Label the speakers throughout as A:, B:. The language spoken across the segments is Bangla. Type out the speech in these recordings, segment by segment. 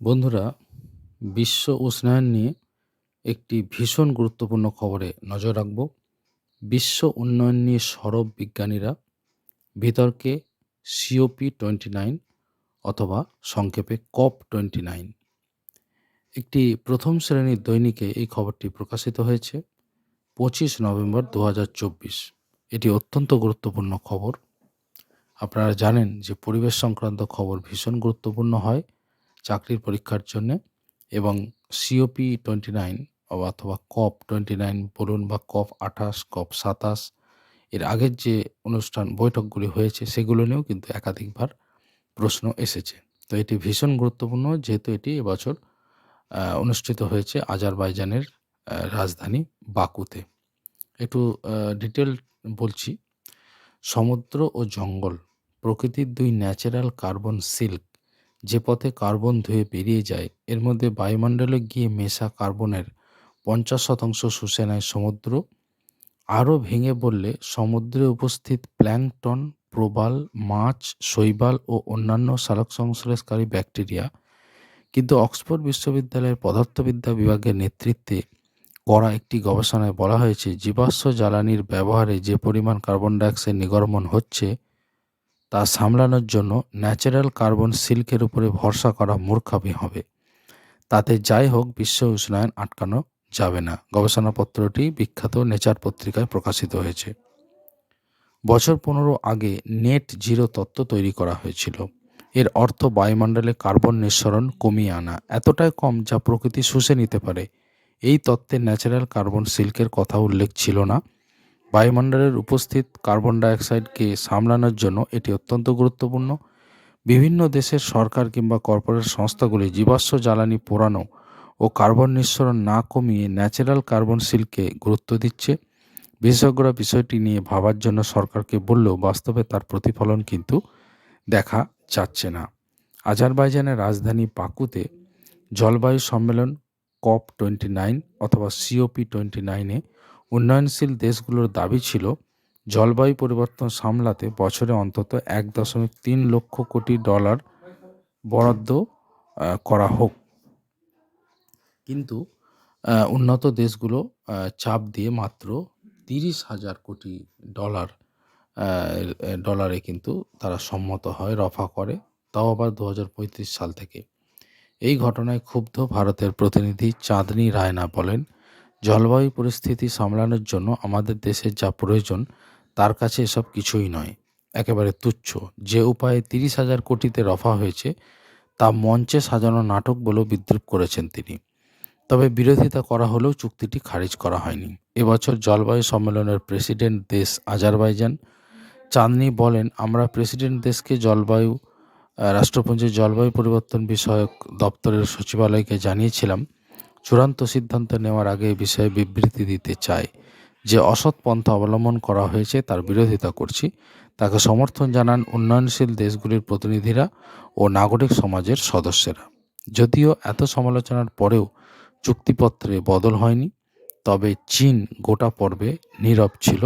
A: বন্ধুরা, বিশ্ব উষ্ণায়ন নিয়ে একটি ভীষণ গুরুত্বপূর্ণ খবরে নজর রাখব। বিশ্ব উন্নয়ন নিয়ে সরব বিজ্ঞানীরা বিতর্কে সিওপি টোয়েন্টি নাইন অথবা সংক্ষেপে কপ টোয়েন্টি নাইন। একটি প্রথম শ্রেণির দৈনিকে এই খবরটি প্রকাশিত হয়েছে পঁচিশ নভেম্বর দু হাজার চব্বিশ। এটি অত্যন্ত গুরুত্বপূর্ণ খবর। আপনারা জানেন যে পরিবেশ সংক্রান্ত খবর ভীষণ গুরুত্বপূর্ণ হয়। চাকরির পরীক্ষার জন্যে এবং সিওপি টোয়েন্টি নাইন অথবা কপ টোয়েন্টি নাইন বলুন বা কপ আঠাশ কপ সাতাশ, এর আগের যে অনুষ্ঠান বৈঠকগুলি হয়েছে সেগুলো নিয়েও কিন্তু একাধিকবার প্রশ্ন এসেছে। তো এটি ভীষণ গুরুত্বপূর্ণ, যেহেতু এটি এবছর অনুষ্ঠিত হয়েছে আজারবাইজানের রাজধানী বাকুতে। একটু ডিটেল বলছি। সমুদ্র ও জঙ্গল প্রকৃতির দুই ন্যাচারাল কার্বন সিল্ক যে পথে কার্বন ধুয়ে বেরিয়ে যায়, এর মধ্যে বায়ুমণ্ডলে গিয়ে মেশা কার্বনের পঞ্চাশ শতাংশ শুষে নেয় সমুদ্র। আরও ভেঙে বললে সমুদ্রে উপস্থিত প্ল্যাংটন, প্রবাল, মাছ, শৈবাল ও অন্যান্য সালোক সংশ্লেষকারী ব্যাকটেরিয়া। কিন্তু অক্সফোর্ড বিশ্ববিদ্যালয়ের পদার্থবিদ্যা বিভাগের নেতৃত্বে করা একটি গবেষণায় বলা হয়েছে, জীবাশ্ম জ্বালানির ব্যবহারে যে পরিমাণ কার্বন ডাইঅক্সাইড নির্গমন হচ্ছে তা সামলানোর জন্য ন্যাচারাল কার্বন সিল্কের উপরে ভরসা করা মূর্খামি হবে। তাতে যাই হোক, বিশ্ব উষ্ণায়ন আটকানো যাবে না। গবেষণাপত্রটি বিখ্যাত নেচার পত্রিকায় প্রকাশিত হয়েছে। বছর পনেরো আগে নেট জিরো তত্ত্ব তৈরি করা হয়েছিল। এর অর্থ বায়ুমণ্ডলে কার্বন নিঃসরণ কমিয়ে আনা। এতটাই কম যা প্রকৃতি শুষে নিতে পারে। এই তত্ত্বে ন্যাচারাল কার্বন সিল্কের কথা উল্লেখ ছিল না। বায়ুমণ্ডলের উপস্থিত কার্বন ডাইঅক্সাইডকে সামলানোর জন্য এটি অত্যন্ত গুরুত্বপূর্ণ। বিভিন্ন দেশের সরকার কিংবা কর্পোরেট সংস্থাগুলি জীবাশ্ম জ্বালানি পোড়ানো ও কার্বন নিঃসরণ না কমিয়ে ন্যাচারাল কার্বন সিল্কে গুরুত্ব দিচ্ছে। বিশেষজ্ঞরা বিষয়টি নিয়ে ভাবার জন্য সরকারকে বললেও বাস্তবে তার প্রতিফলন কিন্তু দেখা যাচ্ছে না। আজারবাইজানের রাজধানী বাকুতে জলবায়ু সম্মেলন কপ টোয়েন্টি নাইন অথবা সিওপি টোয়েন্টি নাইনে উন্নয়নশীল দেশগুলোর দাবি ছিল, জলবায়ু পরিবর্তন সামলাতে বছরে অন্তত এক দশমিক তিন লক্ষ কোটি ডলার বরাদ্দ করা হোক। কিন্তু উন্নত দেশগুলো চাপ দিয়ে মাত্র তিরিশ হাজার কোটি ডলার ডলারে কিন্তু তারা সম্মত হয়, রফা করে। তাও আবার দু হাজার পঁয়ত্রিশ সাল থেকে। এই ঘটনায় ক্ষুব্ধ ভারতের প্রতিনিধি চাঁদনী রায়না বলেন জলবায়ু পরিস্থিতি সামলানোর জন্য আমাদের দেশের যা প্রয়োজন, তার কাছে এসব কিছুই নয়। একেবারে তুচ্ছ। যে উপায়ে তিরিশ হাজার কোটিতে রফা হয়েছে, তা মঞ্চে সাজানো নাটক বলেও বিদ্রুপ করেছেন তিনি। তবে বিরোধিতা করা হলেও চুক্তিটি খারিজ করা হয়নি। এবছর জলবায়ু সম্মেলনের প্রেসিডেন্ট দেশ আজারবাইজান চাঁদনি বলেন, আমরা প্রেসিডেন্ট দেশকে জলবায়ু, রাষ্ট্রপুঞ্জের জলবায়ু পরিবর্তন বিষয়ক দপ্তরের সচিবালয়কে জানিয়েছিলাম চূড়ান্ত সিদ্ধান্ত নেওয়ার আগে এই বিষয়ে বিবৃতি দিতে চাই যে অসৎ পন্থা অবলম্বন করা হয়েছে, তার বিরোধিতা করছি। তাকে সমর্থন জানান উন্নয়নশীল দেশগুলির প্রতিনিধিরা ও নাগরিক সমাজের সদস্যরা। যদিও এত সমালোচনার পরেও চুক্তিপত্রে বদল হয়নি, তবে চীন গোটা পর্বে নীরব ছিল,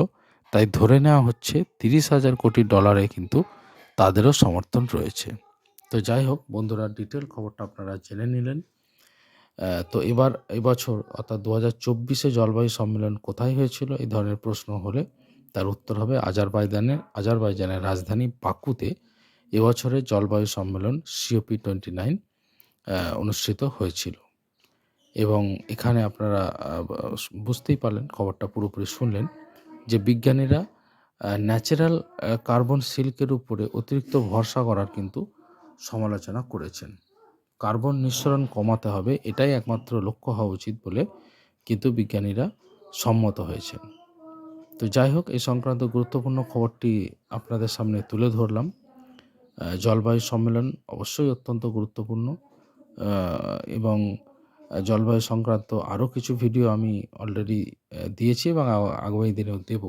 A: তাই ধরে নেওয়া হচ্ছে তিরিশ হাজার কোটি ডলারে কিন্তু তাদেরও সমর্থন রয়েছে। তো যাই হোক, বন্ধুরা, ডিটেল খবরটা আপনারা জেনে নিলেন। তো এবার, এবছর অর্থাৎ দু হাজার চব্বিশে জলবায়ু সম্মেলন কোথায় হয়েছিল? এই ধরনের প্রশ্ন হলে তার উত্তর হবে আজারবাইজানের আজারবাইজানের রাজধানী বাকুতে এবছরের জলবায়ু সম্মেলন সিওপি টোয়েন্টি নাইন অনুষ্ঠিত হয়েছিল। এবং এখানে আপনারা বুঝতেই পারলেন, খবরটা পুরোপুরি শুনলেন যে বিজ্ঞানীরা ন্যাচারাল কার্বন সিল্কের উপরে অতিরিক্ত ভরসা করার কিন্তু সমালোচনা করেছেন। কার্বন নিঃসরণ কমাতে হবে, এটাই একমাত্র লক্ষ্য হওয়া উচিত বলে কিন্তু বিজ্ঞানীরা সম্মত হয়েছেন। তো যাই হোক এই সংক্রান্ত গুরুত্বপূর্ণ খবরটি আপনাদের সামনে তুলে ধরলাম। জলবায়ু সম্মেলন অবশ্যই অত্যন্ত গুরুত্বপূর্ণ। এবং জলবায়ু সংক্রান্ত আরও কিছু ভিডিও আমি অলরেডি দিয়েছি এবং আগামী দিনেও দেব।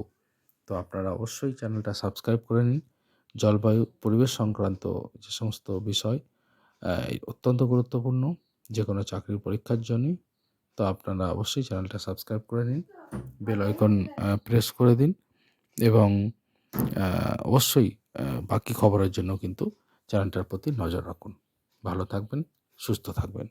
A: তো আপনারা অবশ্যই চ্যানেলটা সাবস্ক্রাইব করে নিন। জলবায়ু, পরিবেশ সংক্রান্ত যে সমস্ত বিষয় অত্যন্ত গুরুত্বপূর্ণ যে কোনো চাকরির পরীক্ষার জন্যই তো আপনারা অবশ্যই চ্যানেলটা সাবস্ক্রাইব করে নিন, বেল আইকন প্রেস করে দিন এবং অবশ্যই বাকি খবরের জন্য কিন্তু চ্যানেলটার প্রতি নজর রাখুন। ভালো থাকবেন, সুস্থ থাকবেন।